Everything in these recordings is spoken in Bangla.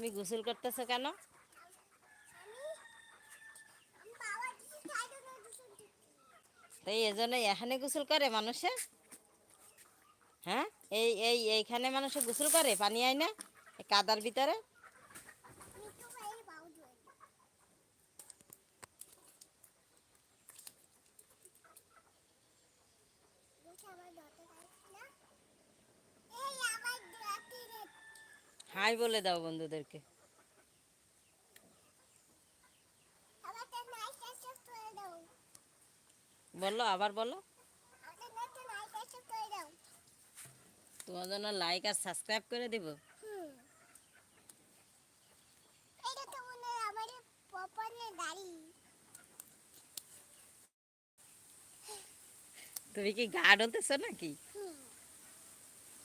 তুমি গোসল করতেছো কেন? তাই এজন্য এখানে গোসল করে মানুষে? হ্যাঁ? এই এই, এইখানে মানুষে গোসল করে? পানি আয় না? কাদার ভিতরে? হাই বলে দাও বন্ধুদেরকে। বলো আবার বলো। তোমার জন্য লাইক আর সাবস্ক্রাইব করে দিব। তুমি কি গা ডলতেছো নাকি?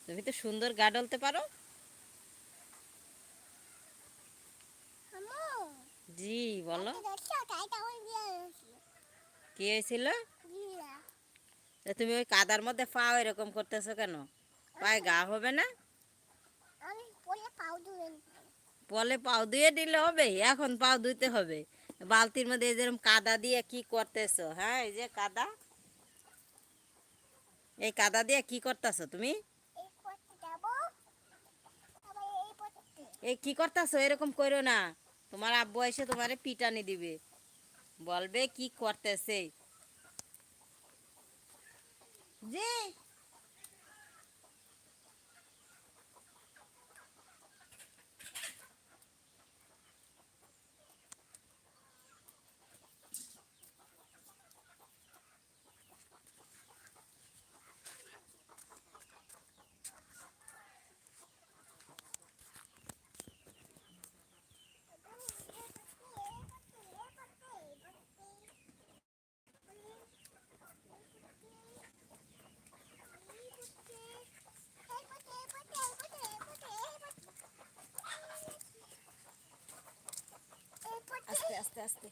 তুমি তো সুন্দর গা ডলতে পারো। জি বলো। কি হয়েছিল? তুমি ওই কাদার মধ্যে পাও এরকম করতেছো কেন? পায়ে গা হবে না? পরে পাও ধুয়ে পলে পাও ধুয়ে দিলে হবে এখন পাও ধুইতে হবে। বালতির মধ্যে এই যেরকম কাদা দিয়ে কি করতেছো? হ্যাঁ এই যে কাদা। এই কাদা দিয়ে কি করতেছো তুমি? এই কি করতেছো? এরকম করো না। তোমার আব্বু এসে তোমারে পিটানি দিবে। বলবে কি করতেছে? জি আস্তে আস্তে